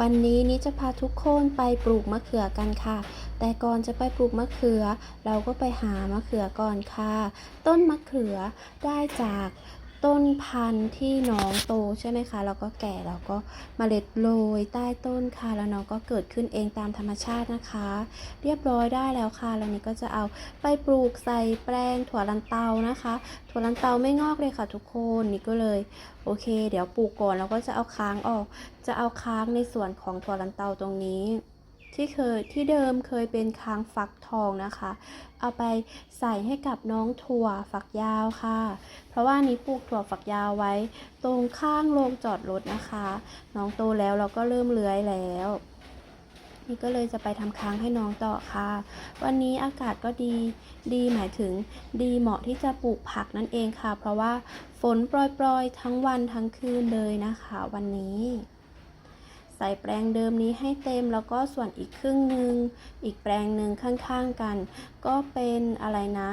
วันนี้นิจะพาทุกคนไปปลูกมะเขือกันค่ะ แต่ก่อนจะไปปลูกมะเขือ เราก็ไปหามะเขือก่อนค่ะ ต้นมะเขือได้จาก ต้นพันธุ์ที่น้องโตใช่ไหมคะ แล้วก็แก่แล้วก็เมล็ดโรยใต้ต้นค่ะ แล้วน้องก็เกิดขึ้นเองตามธรรมชาตินะคะ เรียบร้อยได้แล้วค่ะ แล้วนี่ก็จะเอาไปปลูกใส่แปลงถั่วลันเตานะคะ ถั่วลันเตาไม่งอกเลยค่ะทุกคน นี่ก็เลยโอเค เดี๋ยวปลูกก่อนแล้วก็จะเอาค้างออก จะเอาค้างในส่วนของถั่วลันเตาตรงนี้ ที่เคยที่เดิมเคยเป็นค้างฟักทองนะคะ เอาไปใส่ให้กับน้องถั่วฝักยาวค่ะ เพราะว่านี้ปลูกถั่วฝักยาวไว้ ตรงข้างโรงจอดรถนะคะ น้องโตแล้วเราก็เริ่มเลื้อยแล้วนี่ก็เลยจะไปทำค้างให้น้องต่อค่ะ วันนี้อากาศก็ดี ดีหมายถึง ดีเหมาะที่จะปลูกผักนั่นเองค่ะ เพราะว่าฝนโปรยๆ ทั้งวันทั้งคืนเลยนะคะ วันนี้ ส่แปลงเดิมนี้ให้เต็มแล้วก็ส่วนอีกครึ่งหนึ่งอีกแปลงหนึ่งข้างๆกัน ก็เป็นอะไรนะ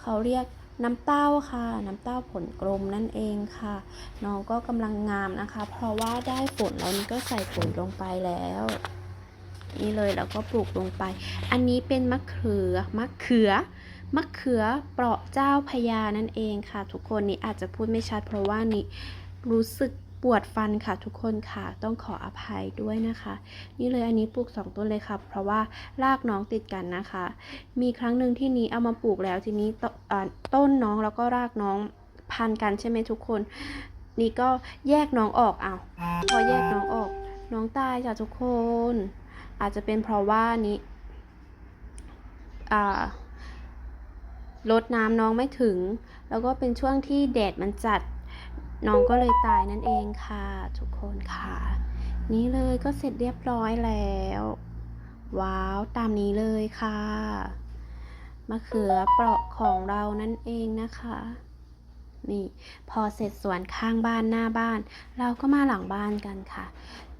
เขาเรียกน้ำเต้าค่ะ น้ำเต้าผลกลมนั่นเองค่ะ น้องก็กำลังงามนะคะ เพราะว่าได้ฝนแล้วนี่ก็ใส่ปุ๋ยลงไปแล้ว นี่เลยแล้วก็ปลูกลงไป อันนี้เป็นมะเขือมะเขือมะเขือเปราะเจ้าพญานั่นเองค่ะ ทุกคนนี่อาจจะพูดไม่ชัดเพราะว่านี่รู้สึก ปวดฟันค่ะทุกคนค่ะต้องขออภัยด้วยนะคะ นี่เลยอันนี้ปลูกสองต้นเลยค่ะ เพราะว่ารากน้องติดกันนะคะ มีครั้งหนึ่งที่นี้เอามาปลูกแล้วทีนี้ต้นน้องแล้วก็รากน้องพันกันใช่ไหมทุกคน นี่ก็แยกน้องออกอ้าวพอแยกน้องออก น้องตายจ้ะทุกคน อาจจะเป็นเพราะว่านี้อ่าลดน้ำน้องไม่ถึง แล้วก็เป็นช่วงที่แดดมันจัด น้องก็เลยตายนั่นเองค่ะทุกคนค่ะ นี่เลยก็เสร็จเรียบร้อยแล้ว ว้าวตามนี้เลยค่ะมะเขือเปราะของเรานั่นเองนะคะ นี่พอเสร็จสวนข้างบ้านหน้าบ้าน เราก็มาหลังบ้านกันค่ะ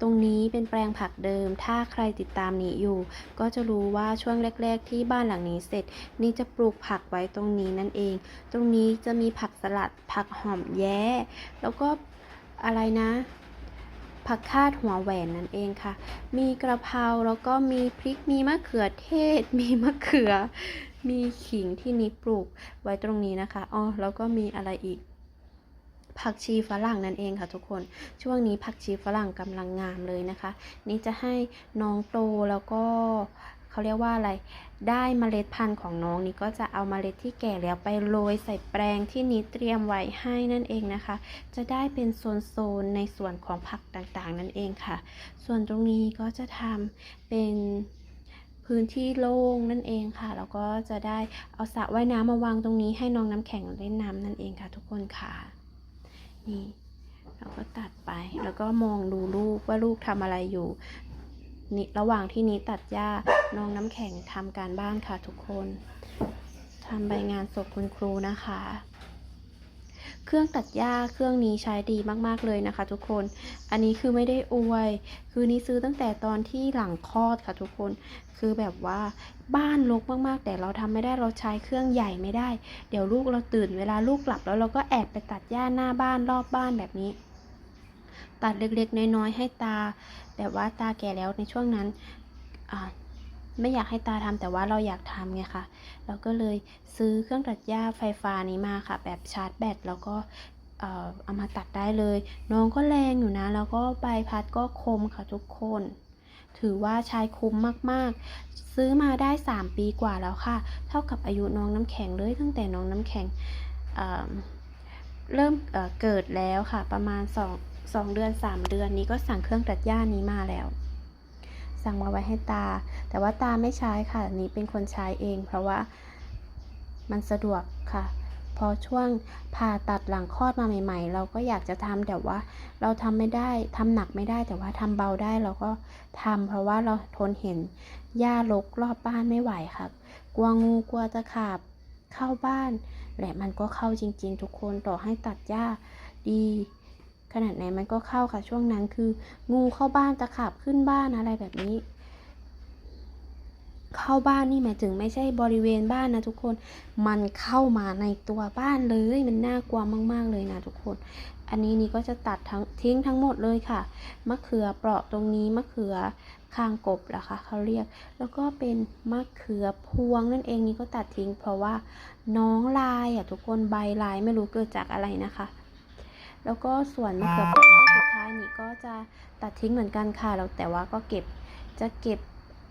ตรงนี้เป็นแปลงผักเดิม ถ้าใครติดตามนี้อยู่ ก็จะรู้ว่าช่วงแรก ๆ ที่บ้านหลังนี้เสร็จ นี่จะปลูกผักไว้ตรงนี้นั่นเอง ตรงนี้จะมีผักสลัด ผักหอมแย้ แล้วก็อะไรนะผักคาดหัวแหวนนั่นเองค่ะ มีกระเพราแล้วก็มีพริก มีมะเขือเทศ มีมะเขือ มีขิงที่นิปลูกไว้ตรงนี้นะคะอ๋อแล้วก็มีอะไรอีก ผักชีฝรั่งนั่นเองค่ะทุกคน ช่วงนี้ผักชีฝรั่งกำลังงามเลยนะคะ นี่จะให้น้องโตแล้วก็เขาเรียกว่าอะไร ได้เมล็ดพันธุ์ของน้องนี่ก็จะเอาเมล็ดที่แก่แล้วไปโรยใส่แปลงที่นี้เตรียมไว้ให้นั่นเองนะคะ จะได้เป็นโซนๆในส่วนของผักต่างๆ นั่นเองค่ะ ส่วนตรงนี้ก็จะทำเป็น พื้นที่โล่งนั่นเองค่ะ แล้วก็จะได้เอาสระว่ายน้ำมาวางตรงนี้ให้น้องน้ำแข็งเล่นน้ำนั่นเองค่ะ ทุกคนค่ะ นี่เราก็ตัดไป แล้วก็มองดูลูกว่าลูกทำอะไรอยู่นี่ระหว่างที่นี้ตัดหญ้าน้องน้ำแข็งทำการบ้านค่ะทุกคนทำใบงานศพคุณครูนะคะ เครื่องตัดหญ้าเครื่องนี้ใช้ดีมากๆเลยนะคะ ทุกคน อันนี้คือไม่ได้อวย คือนี่ซื้อตั้งแต่ตอนที่หลังคลอดค่ะทุกคน คือแบบว่าบ้านรกมากๆ แต่เราทำไม่ได้เราใช้เครื่องใหญ่ไม่ได้ เดี๋ยวลูกเราตื่นเวลาลูกหลับแล้วเราก็แอบไปตัดหญ้าหน้าบ้านรอบบ้านแบบนี้ ตัดเล็กๆ น้อยๆ ให้ตา แบบว่าตาแก่แล้วในช่วงนั้นอ่า ไม่อยากให้ตาทำแต่ว่าเราอยากทำไงคะเราก็เลยซื้อเครื่องตัดหญ้าไฟฟ้านี้มาค่ะ แบบชาร์จแบตแล้วก็เอามาตัดได้เลย น้องก็แรงอยู่นะ แล้วก็ใบพัดก็คมค่ะทุกคน ถือว่าใช้คุ้มมากๆ ซื้อมาได้ 3 ปีกว่าแล้วค่ะ เท่ากับอายุน้องน้ำแข็งเลยตั้งแต่น้องน้ำแข็งเเริ่มเเกิดแล้วค่ะ ประมาณ 2 2 เดือน 3 เดือนนี้ก็สั่งเครื่องตัดหญ้านี้มาแล้ว สั่งมาไว้ให้ตา แต่ว่าตาไม่ใช้ค่ะนี้เป็นคนใช้เอง เพราะว่ามันสะดวกค่ะพอช่วงผ่าตัดหลังคลอดมาใหม่ ๆ เราก็อยากจะทำแต่ว่าเราทำไม่ได้ทำหนักไม่ได้แต่ว่าทำเบาได้เราก็ทำเพราะว่าเราทนเห็นหญ้ารกรอบบ้านไม่ไหวค่ะ กลัวงูกลัวตะขาบเข้าบ้านและมันก็เข้าจริง ๆ ทุกคนต่อให้ตัดหญ้าดี ขนาดไหนมันก็เข้าค่ะช่วงนั้นคือ งูเข้าบ้านตะขาบขึ้นบ้านอะไรแบบนี้ เข้าบ้านนี่หมายถึงไม่ใช่บริเวณบ้านนะทุกคน มันเข้ามาในตัวบ้านเลยมันน่ากลัวมาก ๆ เลยนะทุกคนออันนี้นี่ก็จะตัดทั้งทิ้งทั้งหมดเลยค่ะมะเขือเปราะตรงนี้มะเขือคางกบเหรอคะเขาเรียก แล้วก็เป็นมะเขือพวงนั่นเองนี่ก็ตัดทิ้ง เพราะว่าน้องลายอะทุกคนใบลายไม่รู้เกิดจากอะไรนะคะ แล้วก็ส่วนมะเขือเปราะสุดท้ายนี่ก็จะตัดทิ้งเหมือนกันค่ะแล้วแต่ว่าก็เก็บจะเก็บ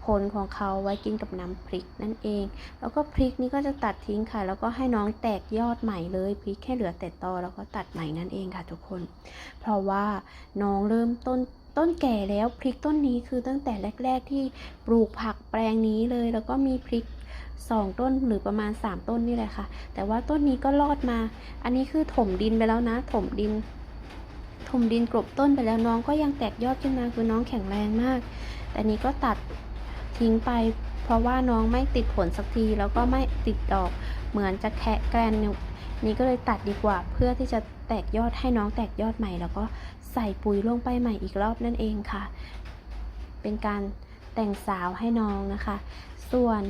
ผลของเขาไว้กินกับน้ำพริกนั่นเอง แล้วก็พริกนี่ก็จะตัดทิ้งค่ะ แล้วก็ให้น้องแตกยอดใหม่เลยพริกแค่เหลือแต่ตอแล้วก็ตัดใหม่นั่นเองค่ะ ทุกคน เพราะว่าน้องเริ่มต้นต้นแก่แล้วพริกต้นนี้คือตั้งแต่แรก ๆ ที่ปลูกผักแปลงนี้เลย แล้วก็มีพริก สองต้นหรือประมาณ 3 ต้นนี่แหละค่ะ แต่ว่าต้นนี้ก็รอดมา อันนี้คือถมดินไปแล้วนะ ถมดิน ถมดินกลบต้นไปแล้วน้องก็ยังแตกยอดขึ้นมาคือน้องแข็งแรงมาก แต่นี้ก็ตัดทิ้งไป เพราะว่าน้องไม่ติดผลสักทีแล้วก็ไม่ติดดอกเหมือนจะแคะแกรนนี่ยนี่ก็เลยตัดดีกว่าเพื่อที่จะแตกยอดให้น้องแตกยอดใหม่ แล้วก็ใส่ปุ๋ยลงไปใหม่อีกรอบนั่นเองค่ะ เป็นการแต่งสาวให้น้องนะคะ ส่วน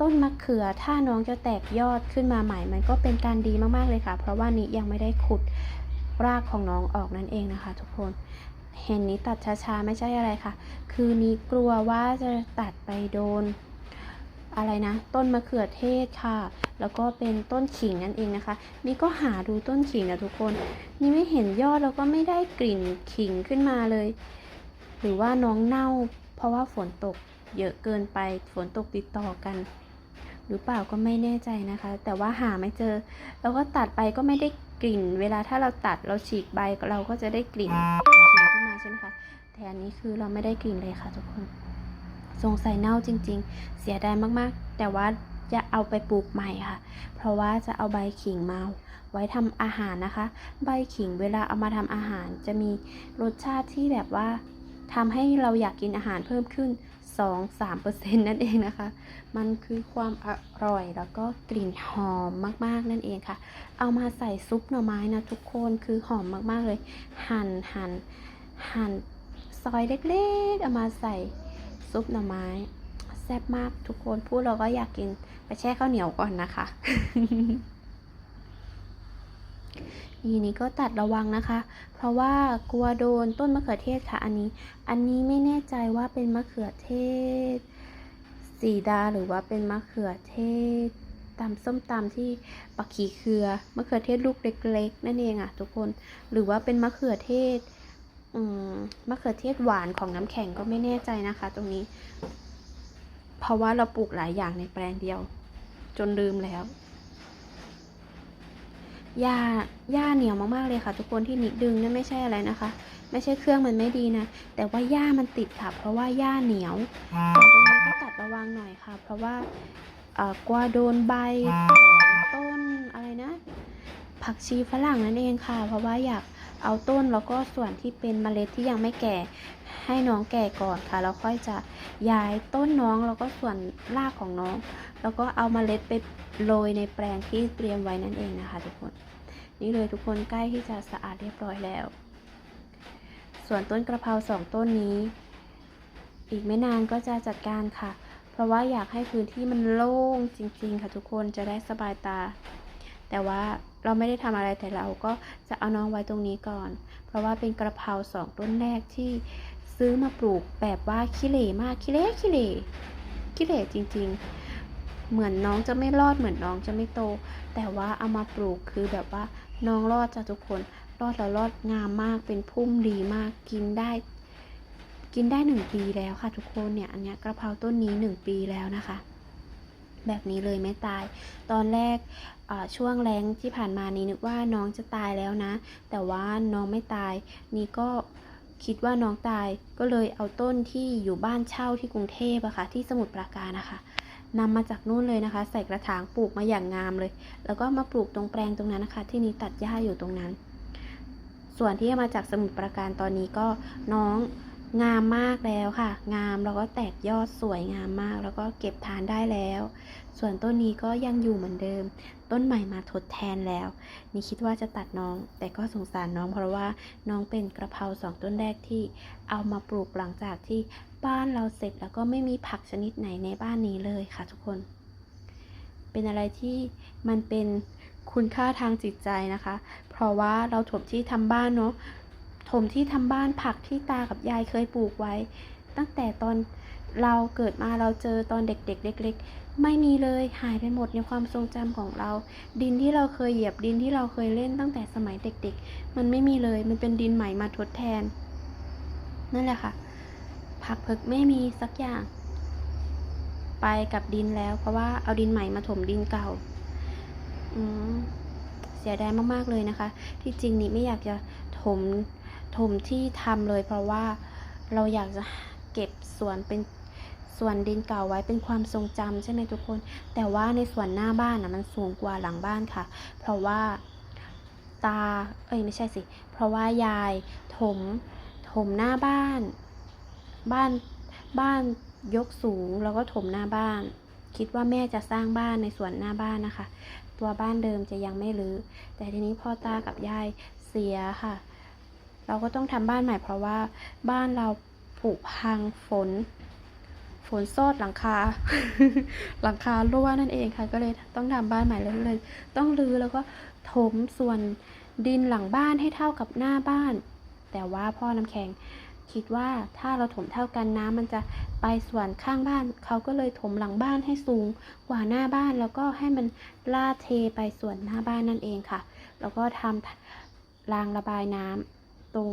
ต้นมะเขือถ้าน้องจะแตกยอดขึ้นมาใหม่ มันก็เป็นการดีมากๆเลยค่ะ เพราะว่านี้ยังไม่ได้ขุดรากของน้องออกนั่นเองนะคะ ทุกคนเห็นนี้ตัดช้าๆไม่ใช่อะไรค่ะ คือนี้กลัวว่าจะตัดไปโดน อะไรนะ ต้นมะเขือเทศค่ะ แล้วก็เป็นต้นขิงนั่นเองนะคะนี่ก็หาดูต้นขิงนะทุกคน นี่ไม่เห็นยอดแล้วก็ไม่ได้กลิ่นขิงขึ้นมาเลย หรือว่าน้องเน่า เพราะว่าฝนตกเยอะเกินไปฝนตกติดต่อกัน หรือเปล่าก็ไม่แน่ใจนะคะ แต่ว่าหาไม่เจอ แล้วก็ตัดไปก็ไม่ได้กลิ่น เวลาถ้าเราตัดเราฉีกใบเราก็จะได้กลิ่นขิงขึ้นมาใช่ไหมคะแต่อันนี้คือเราไม่ได้กลิ่นเลยค่ะทุกคนสงสัยเน่าจริง ๆ เสียดายมากๆ แต่ว่าจะเอาไปปลูกใหม่ค่ะ เพราะว่าจะเอาใบขิงมาไว้ทำอาหารนะคะ ใบขิงเวลาเอามาทำอาหารจะมีรสชาติที่แบบว่าทำให้เราอยากกินอาหารเพิ่มขึ้น 2-3%นั่นเองนะคะ มันคือความอร่อยแล้วก็กลิ่นหอมมากๆนั่นเองค่ะ เอามาใส่ซุปหน่อไม้นะทุกคนคือหอมมากๆเลย หั่นหั่นหั่นซอยเล็กๆ เอามาใส่ซุปหน่อไม้แซ่บมากทุกคนพูดเราก็อยากกินไปแช่ข้าวเหนียวก่อนนะคะ นี่นี่ก็ตัดระวังนะคะ เพราะว่ากลัวโดนต้นมะเขือเทศค่ะ อันนี้ อันนี้ไม่แน่ใจว่าเป็นมะเขือเทศ สีดาหรือว่าเป็นมะเขือเทศตำส้มตำที่ปักขีเขือมะเขือเทศลูกเล็กๆ นั่นเองอะทุกคน หรือว่าเป็นมะเขือเทศมมะเขือเทศหวานของน้ำแข็งก็ไม่แน่ใจนะคะ ตรงนี้ เพราะว่าเราปลูกหลายอย่างในแปลงเดียว จนลืมแล้ว หญ้าหญ้าเหนียวมากๆเลยค่ะ ทุกคนที่นิดดึงนั่นไม่ใช่อะไรนะคะ ไม่ใช่เครื่องมันไม่ดีนะ แต่ว่าหญ้ามันติดค่ะ เพราะว่าหญ้าเหนียวตรงนี้ก็ตัดระวังหน่อยค่ะ เพราะว่าเอ่อกลัวโดนใบของต้นอะไรนะ ผักชีฝรั่งนั่นเองค่ะ เพราะว่าอยาก เอาต้นแล้วก็ส่วนที่เป็นเมล็ดที่ยังไม่แก่ให้น้องแก่ก่อนค่ะแล้วค่อยจะย้ายต้นน้องแล้วก็ส่วนรากของน้อง แล้วก็เอาเมล็ดไปโรยในแปลงที่เตรียมไว้นั่นเองนะคะ ทุกคน นี่เลยทุกคนใกล้ที่จะสะอาดเรียบร้อยแล้ว ส่วนต้นกระเพราสองต้นนี้ อีกไม่นานก็จะจัดการค่ะ เพราะว่าอยากให้พื้นที่มันโล่งจริง ๆ ค่ะทุกคนจะได้สบายตา แต่ว่าเราไม่ได้ทำอะไรแต่เราก็จะเอาน้องไว้ตรงนี้ก่อน เพราะว่าเป็นกระเพราสองต้นแรกที่ซื้อมาปลูกแบบว่าขี้เหร่มากขี้เหร่ขี้เหร่ขี้เหร่จริง ๆ เหมือนน้องจะไม่รอดเหมือนน้องจะไม่โต แต่ว่าเอามาปลูกคือแบบว่าน้องรอดจ้ะทุกคนรอดแล้วรอดงามมากเป็นพุ่มดีมากกินได้กินได้หนึ่งปีแล้วค่ะทุกคนเนี่ย อันนี้กระเพราต้นนี้หนึ่งปีแล้วนะคะ แบบนี้เลยไม่ตาย ตอนแรกช่วงแรงที่ผ่านมานี้นึกว่าน้องจะตายแล้วนะ แต่ว่าน้องไม่ตาย นี่ก็คิดว่าน้องตายก็เลยเอาต้นที่อยู่บ้านเช่าที่กรุงเทพอะค่ะที่สมุทรปราการนะคะนำมาจากนู่นเลยนะคะ ใส่กระถางปลูกมาอย่างงามเลย แล้วก็มาปลูกตรงแปลงตรงนั้นนะคะ ที่นี้ตัดหญ้าอยู่ตรงนั้น ส่วนที่มาจากสมุทรปราการตอนนี้ก็น้อง งามมากแล้วค่ะ งามแล้วก็แตกยอดสวยงามมาก แล้วก็เก็บทานได้แล้ว ส่วนต้นนี้ก็ยังอยู่เหมือนเดิม ต้นใหม่มาทดแทนแล้ว นี่คิดว่าจะตัดน้อง แต่ก็สงสารน้องเพราะว่าน้องเป็นกระเพราสองต้นแรกที่เอามาปลูกหลังจากที่บ้านเราเสร็จแล้วก็ไม่มีผักชนิดไหนในบ้านนี้เลยค่ะทุกคน เป็นอะไรที่มันเป็นคุณค่าทางจิตใจนะคะ เพราะว่าเราถมที่ทำบ้านเนาะ ถมที่ทำบ้านผักที่ตากับยายเคยปลูกไว้ ตั้งแต่ตอนเราเกิดมาเราเจอตอนเด็กๆเล็กๆ ไม่มีเลยหายไปหมดในความทรงจำของเรา ดินที่เราเคยเหยียบดินที่เราเคยเล่นตั้งแต่สมัยเด็ก ๆ มันไม่มีเลยมันเป็นดินใหม่มาทดแทน นั่นแหละค่ะ ผักเพิกไม่มีสักอย่าง ไปกับดินแล้ว เพราะว่าเอาดินใหม่มาถมดินเก่า อืมเสียดายมากๆเลยนะคะ ที่จริงนี่ไม่อยากจะถม ถมที่ทำเลย เพราะว่าเราอยากจะเก็บส่วนเป็นส่วนดินเก่าไว้เป็นความทรงจำใช่ไหมทุกคน แต่ว่าในส่วนหน้าบ้านนะมันสูงกว่าหลังบ้านค่ะ เพราะว่าตา เอ้ยไม่ใช่สิ เพราะว่ายายถมถมหน้าบ้าน บ้านบ้านยกสูงแล้วก็ถมหน้าบ้าน คิดว่าแม่จะสร้างบ้านในส่วนหน้าบ้านนะคะ ตัวบ้านเดิมจะยังไม่รื้อแต่ทีนี้พ่อตากับยายเสียค่ะ เราก็ต้องทำบ้านใหม่เพราะว่าบ้านเราผุพังฝน ฝนโซดหลังคา หลังคารั่วนั่นเองค่ะ ก็เลยต้องทำบ้านใหม่เลยเลยต้องรื้อแล้วก็ถมส่วนดินหลังบ้านให้เท่ากับหน้าบ้าน แต่ว่าพ่อน้ำแข็งคิดว่าถ้าเราถมเท่ากันน้ำมันจะไปส่วนข้างบ้าน เขาก็เลยถมหลังบ้านให้สูงกว่าหน้าบ้าน แล้วก็ให้มันลาดเทไปส่วนหน้าบ้านนั่นเองค่ะ แล้วก็ทำรางระบายน้ำ ตรง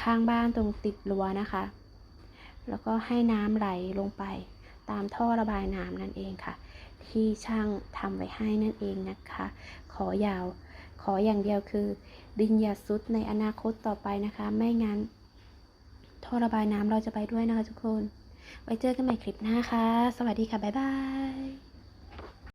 ข้างบ้านตรงติดรั้วนะคะ แล้วก็ให้น้ำไหลลงไป ตามท่อระบายน้ำนั่นเองค่ะ ที่ช่างทำไว้ให้นั่นเองนะคะ ขอยาว ขออย่างเดียวคือ ดินอย่าซุดในอนาคตต่อไปนะคะ ไม่งั้น ท่อระบายน้ำเราจะไปด้วยนะคะทุกคน ไว้เจอกันใหม่คลิปหน้าค่ะ สวัสดีค่ะ บ๊ายบาย